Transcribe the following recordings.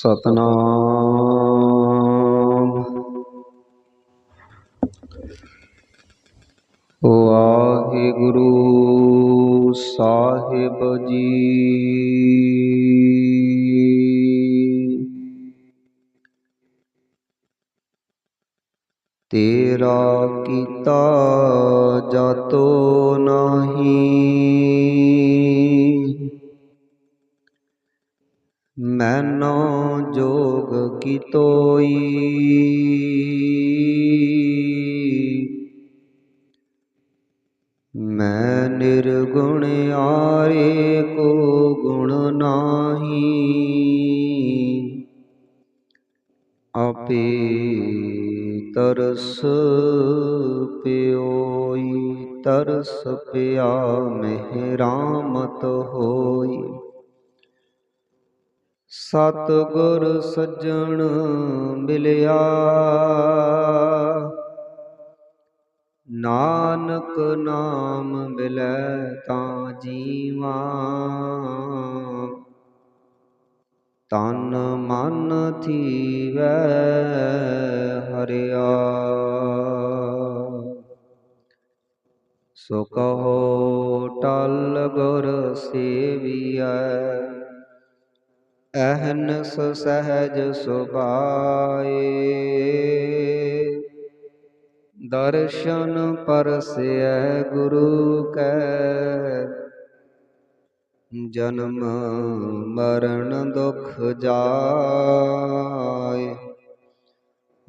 ਸਤਨਾਮ। ਵਾਹਿਗੁਰੂ ਸਾਹਿਬ ਜੀ। ਤੇਰਾ ਕੀਤਾ ਜਾਤੋ ਨਾਹੀ। ਮੈਨੋ ਜੋਗ ਕੀ ਤੋਈ? ਮੈਂ ਨਿਰਗੁਣ ਆਰੇ ਕੋ ਗੁਣ ਨਾਹੀ। ਆਪੇ ਤਰਸ ਪਿਓਈ, ਤਰਸ ਪਿਆ ਮਹਿਰਾਮਤ ਹੋਈ। ਸਤ ਗੁਰ ਸੱਜਣ ਮਿਲਿਆ। ਨਾਨਕ ਨਾਮ ਮਿਲੈ ਤਾਂ ਜੀਵਾ। ਤਨ ਮਨ ਥੀਵੈ ਹਰਿਆ। ਸੋ ਕਹੋ ਟਲ ਗੁਰ ਸੇਵੀਐ। ਅਹਨਸ ਸਹਿਜ ਸੁਭਾਏ। ਦਰਸ਼ਨ ਪਰਸੈ ਗੁਰੂ ਕੈ। ਜਨਮ ਮਰਨ ਦੁਖ ਜਾਏ।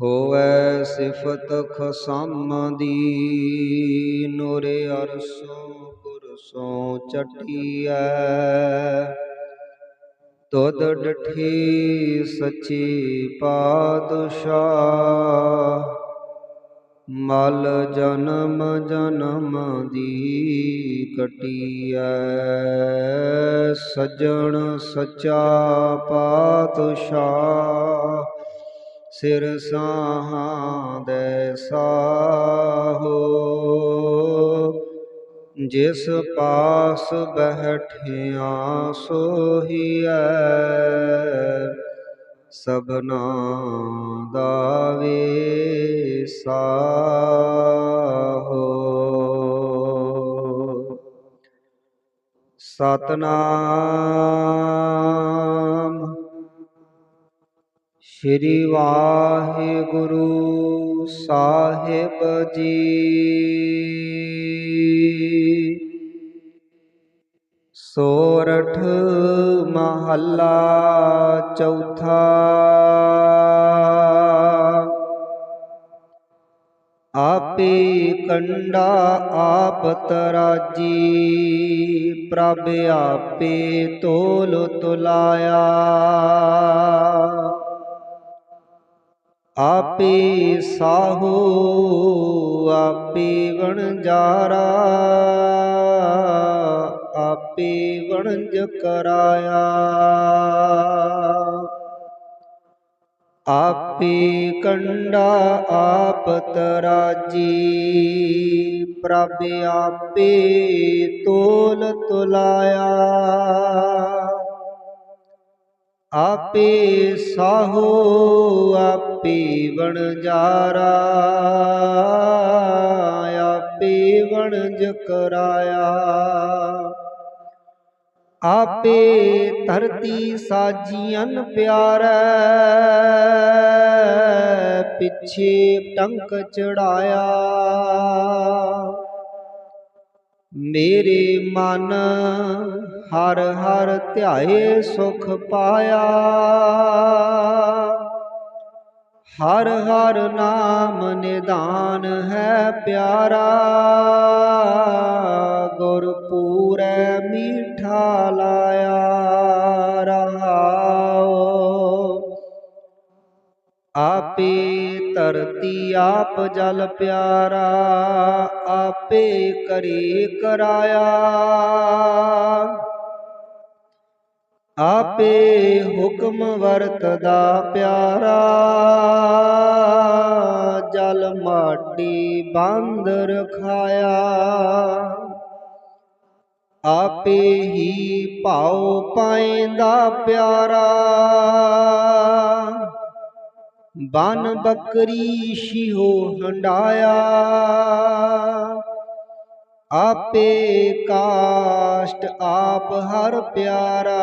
ਹੋਵੈ ਸਿਫਤ ਖਸਮ ਦੀ ਨੂਰ ਅਰਸੋ ਪੁਰਸੋਂ ਚਟਿਆ ਤੁਧ ਡਠੀ ਸੱਚੀ ਪਾਤਸ਼ਾਹ। ਮਲ ਜਨਮ ਜਨਮ ਦੀ ਕਟੀਐ। ਸਜਣ ਸਚਾ ਪਾਤਸ਼ਾਹ। ਸਿਰ ਸਾਹਾਂ ਦੇ ਸਾਹੋ। ਜਿਸ ਪਾਸ ਬਹਿਠਿਆ ਸੋਹੀਐ ਸਭਨਾ ਦਾ ਵਿਸਾਹੋ ਸਤਨਾਮ ਸ੍ਰੀ ਵਾਹਿਗੁਰੂ ਸਾਹਿਬ ਜੀ। ਸੋਰਠ ਮਹੱਲਾ ਚੌਥਾ। ਆਪੇ ਕੰਡਾ ਆਪ ਤਰਾਜੀ ਪ੍ਰਭ ਆਪੇ ਤੋਲ ਤੁਲਾਇਆ। ਆਪੇ ਸਾਹੂ, ਆਪੇ ਵਣਜਾਰਾ, ਆਪੇ ਵਣਜ ਕਰਾਇਆ। ਆਪੇ ਕੰਡਾ ਆਪ ਤਰਾਜੀ, ਪ੍ਰਭ ਆਪੇ ਤੋਲ ਤੁਲਾਇਆ ਆਪੇ ਸਾਹੋ, ਆਪੇ ਵਣਜਾਰਾ ਆਪੇ ਵਣਜ ਕਰਾਇਆ ਆਪੇ ਧਰਤੀ ਸਾਜੀਆਂ ਪਿਆਰੈ, ਪਿੱਛੇ ਟੰਕ ਚੜਾਇਆ। ਮੇਰੇ ਮਨ ਹਰ ਹਰ ਧਿਆਏ ਸੁਖ ਪਾਇਆ। ਹਰ ਹਰ ਨਾਮ ਨਿਦਾਨ ਹੈ ਪਿਆਰਾ। ਗੁਰ ਪੂਰੈ ਮੀਠਾ ਲਾਇਆ ਰਹਾਓ। ਆਪੇ ਧਰਤੀ ਆਪ ਜਲ ਪਿਆਰਾ, ਆਪੇ ਕਰੇ ਕਰਾਇਆ। ਆਪੇ ਹੁਕਮ ਵਰਤਦਾ ਪਿਆਰਾ। ਜਲ ਮਾਟੀ ਬੰਦ ਰਖਾਇਆ। ਆਪੇ ਹੀ ਭਾਉ ਪਾਇਂਦਾ ਪਿਆਰਾ। ਬਨ ਬੱਕਰੀ ਸ਼ਿਹੋ ਹੰਡਾਇਆ। ਆਪੇ ਕਾਸ਼ਟ ਆਪ ਹਰ ਪਿਆਰਾ,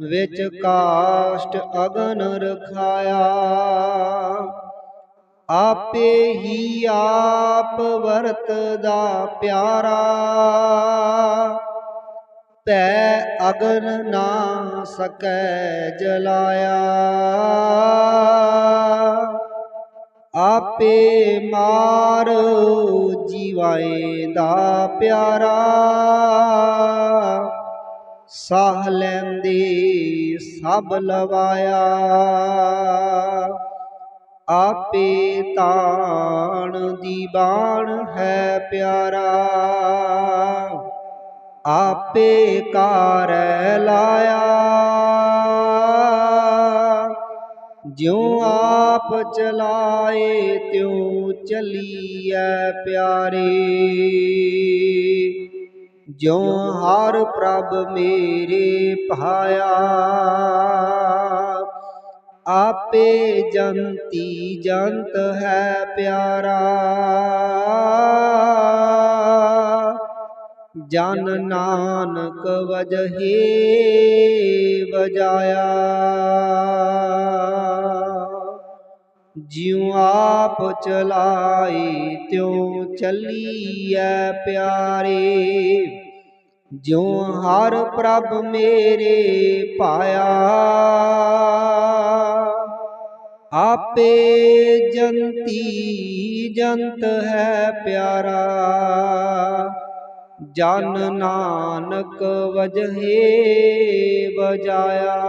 ਵਿੱਚ ਕਾਸ਼ਟ ਅਗਨ ਰਖਾਇਆ। ਆਪੇ ਹੀ ਆਪ ਵਰਤਦਾ ਪਿਆਰਾ ਭੈ ਅਗਨ ਨਾ ਸਕੈ ਜਲਾਇਆ। ਆਪੇ ਮਾਰ ਜੀਵਾਏ ਦਾ ਪਿਆਰਾ। ਸਾਹ ਲੈਂਦੇ ਸਭ ਲਵਾਇਆ। ਆਪੇ ਤਾਣ ਦੀ ਬਾਣ ਹੈ ਪਿਆਰਾ। ਆਪੇ ਕਾਰੈ ਲਾਇਆ। ਜਿਉ ਆਪ ਚਲਾਏ, ਤਿਉ ਚੱਲੀਐ ਪਿਆਰੇ। ਜਿਉ ਹਰ ਪ੍ਰਭ ਮੇਰੇ ਭਾਇਆ। ਆਪੇ ਜੰਤੀ ਜੰਤ ਹੈ ਪਿਆਰਾ। ਜਨ ਨਾਨਕ ਵਜਹੇ ਵਜਾਇਆ। ਜਿਉ ਆਪ ਚਲਾਈ, ਤਿਉ ਚੱਲੀਐ ਪਿਆਰੇ। ਜਿਉ ਹਰ ਪ੍ਰਭ ਮੇਰੇ ਪਾਇਆ। ਆਪੇ ਜੰਤੀ ਜੰਤ ਹੈ ਪਿਆਰਾ। ਜਨ ਨਾਨਕ ਵਜਹੇ ਵਜਾਇਆ।